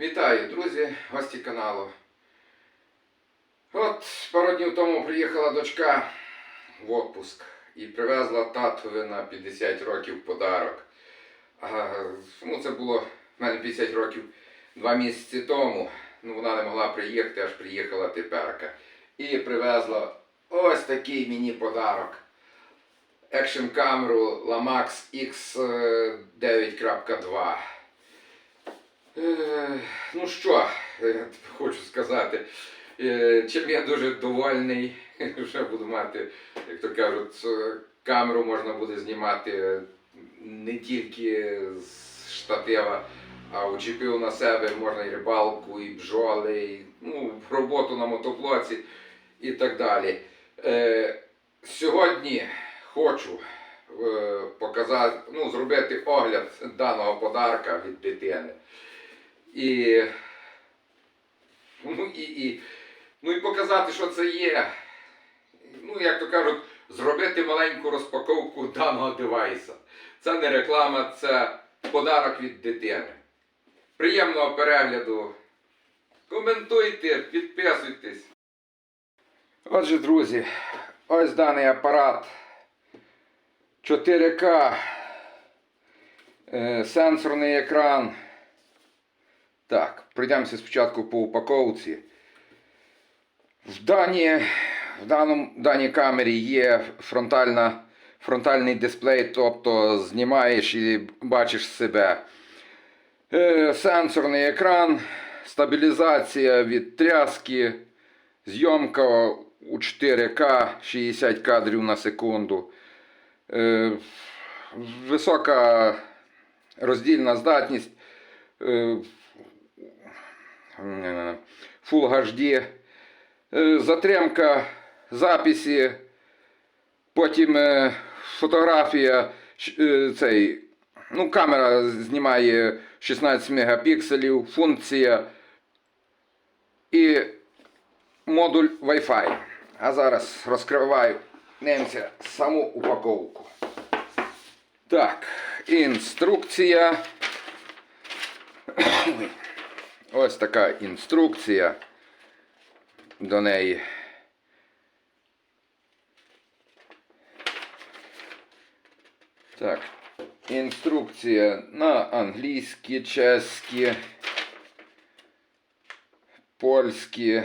Вітаю, друзі, гості каналу. От пару днів тому приїхала дочка в отпуск і привезла татові на 50 років подарок. А, ну, це було в мене 50 років два місяці тому. Ну, вона не могла приїхати, аж приїхала теперка. І привезла ось такий мені подарок. Екшн камеру Lamax X9.2. Е, Ну що, е, хочу сказати, е, чим я дуже довольний, вже буду мати, як то кажуть, камеру можна буде знімати не тільки з штатива, а учепив на себе можна і рибалку, і бджоли, і ну, роботу на мотоблоці і так далі. Сьогодні хочу показати, ну, зробити огляд даного подарка від дитини. І, ну, і, і, ну, і показати, що це є. Ну, як то кажуть, зробити маленьку розпаковку даного девайса. Це не реклама, це подарок від дитини. Приємного перегляду. Коментуйте, підписуйтесь. Отже, друзі, ось даний апарат 4К, е, сенсорний екран. Так, пройдемося спочатку по упаковці. В даній, в даному, даній камері є фронтальна, фронтальний дисплей, тобто знімаєш і бачиш себе. Е, сенсорний екран, стабілізація від тряски, зйомка у 4К 60 кадрів на секунду. Е, висока роздільна здатність. Е, Full HD. Е, Затримка записі. Потім е, фотографія. е, Цей, ну, камера знімає 16 мегапікселів, функція і модуль Wi-Fi. А зараз розкриваю дивимося саму упаковку. Так, інструкція. Ось така інструкція до неї. Так, інструкція на англійські, чеські, польські.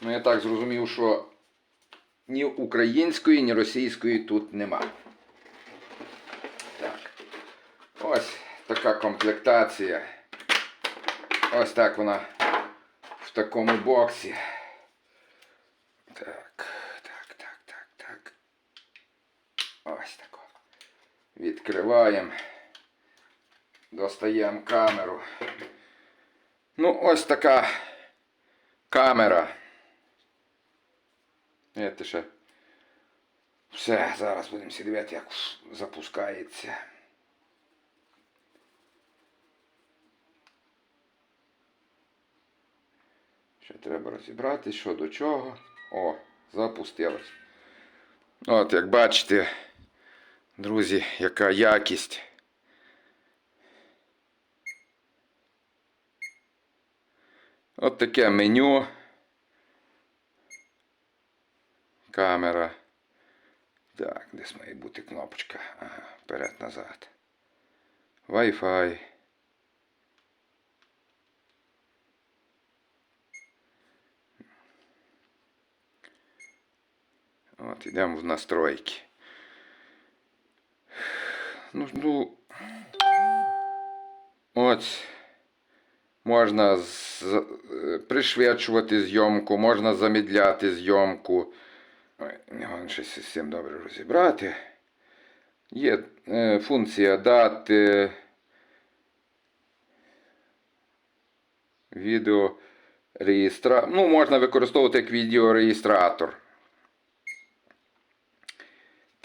Ну, я так зрозумів, що ні української, ні російської тут нема. Так. Ось така комплектація. Ось так вона в такому боксі. Так, так, так, так, так. Ось тако. Відкриваємо. Достаємо камеру. Ну, ось така камера. Це ще. Все, зараз будемо всі як запускається. Ще треба розібрати, що до чого. О, запустилось. От, як бачите, друзі, яка якість. От таке меню. Камера. Так, десь має бути кнопочка. Ага, вперед-назад. Wi-Fi. От, йдемо в настройки. Ну, ну. Ось. Можна з, е, пришвидшувати зйомку, можна замідляти зйомку. Ой, щось з цим добре розібрати. Є е, функція дати. Відео реєстра... Ну, можна використовувати як відеореєстратор.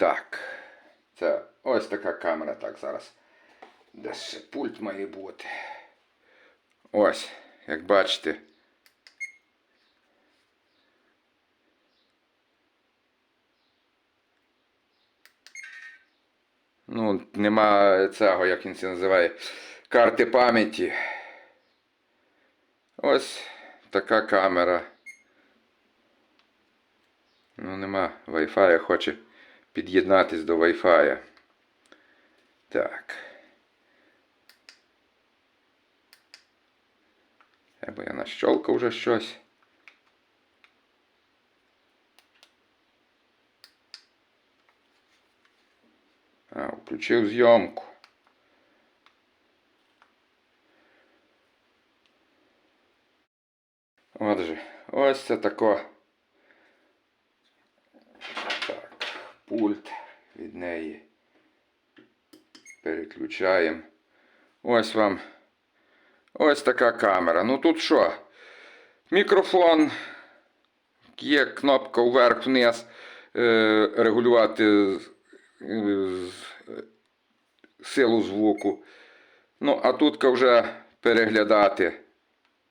Так. Це ось така камера. Так, зараз. Десь ще пульт має бути. Ось, як бачите. Ну, нема цього, як він це називає, карти пам'яті. Ось така камера. Ну, нема Wi-Fi, хоче під'єднатись до Wi-Fi. Так. Або я нащолкав вже щось. А, включив зйомку. Отже, ось це тако. Так, пульт від неї. Переключаємо. Ось вам. Ось така камера. Ну тут що? Мікрофон. Є кнопка вверх-вниз. Е, регулювати е, силу звуку. Ну, а тут вже переглядати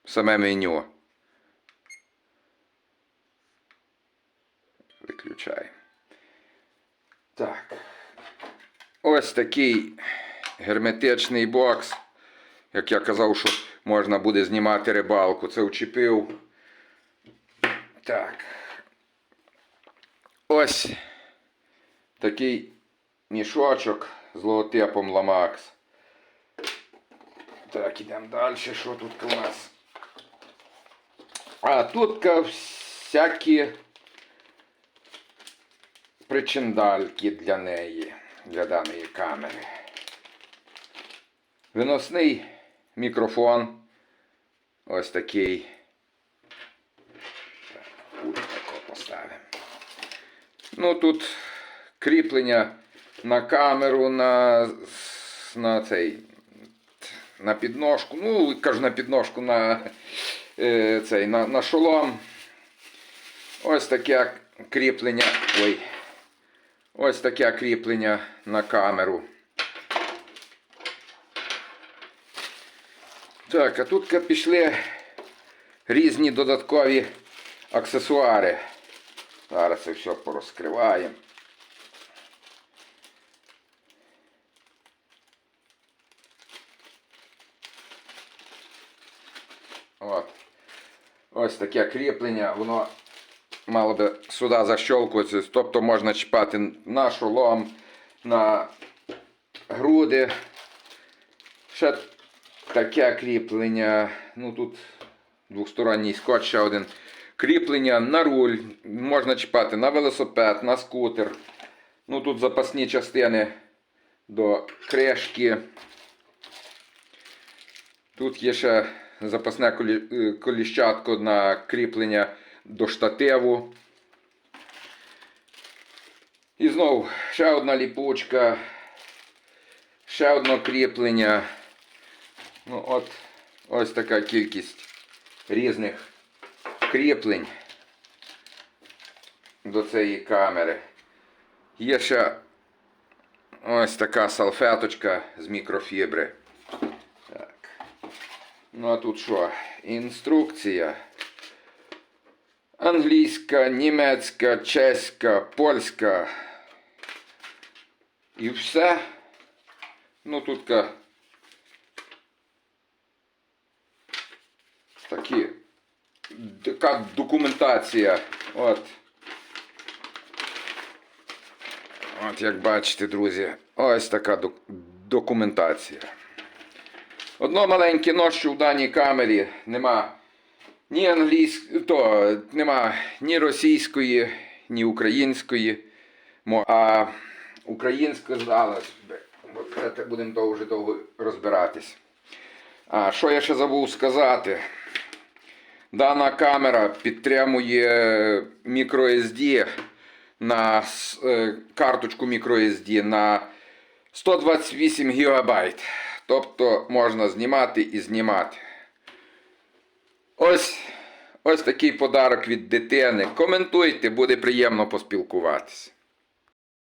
саме меню. Виключаємо. Так. Ось такий герметичний бокс. Як я казав, що можна буде знімати рибалку. Це вчепив. Так. Ось такий мішочок з логотипом Ламакс. Так, ідемо далі. Що тут у нас? А тут всякі причиндальки для неї, для даної камери. Виносний мікрофон. Ось такий. Поставимо. Ну тут кріплення на камеру, на, на цей. На підножку. Ну, кажу на підножку на е, цей, на, на шолом. Ось таке кріплення. Ой. Ось таке кріплення на камеру. Так, а тут пішли різні додаткові аксесуари. Зараз це все порозкриваємо. От. Ось таке кріплення, воно мало би сюди защолкуватися, тобто можна чіпати на шолом, на груди. Ще таке кріплення. Ну тут двосторонній скотч, ще один. Кріплення на руль. Можна чіпати на велосипед, на скутер. Ну тут запасні частини до кришки. Тут є ще запасне е, коліщатко на кріплення до штативу. І знову ще одна ліпучка, ще одне кріплення. Ну от, ось така кількість різних кріплень до цієї камери. Є ще ось така салфеточка з мікрофібри. Так. Ну а тут що? Інструкція. Англійська, німецька, чеська, польська. І все. Ну тут такі така документація. От. От як бачите, друзі, ось така документація. Одно маленьке но, що в даній камері нема ні англійської, то нема ні російської, ні української, а українська здалась. Це будемо довго довго розбиратись. А що я ще забув сказати? Дана камера підтримує microSD на е, карточку microSD на 128 ГБ. Тобто можна знімати і знімати. Ось, ось такий подарок від дитини. Коментуйте, буде приємно поспілкуватися.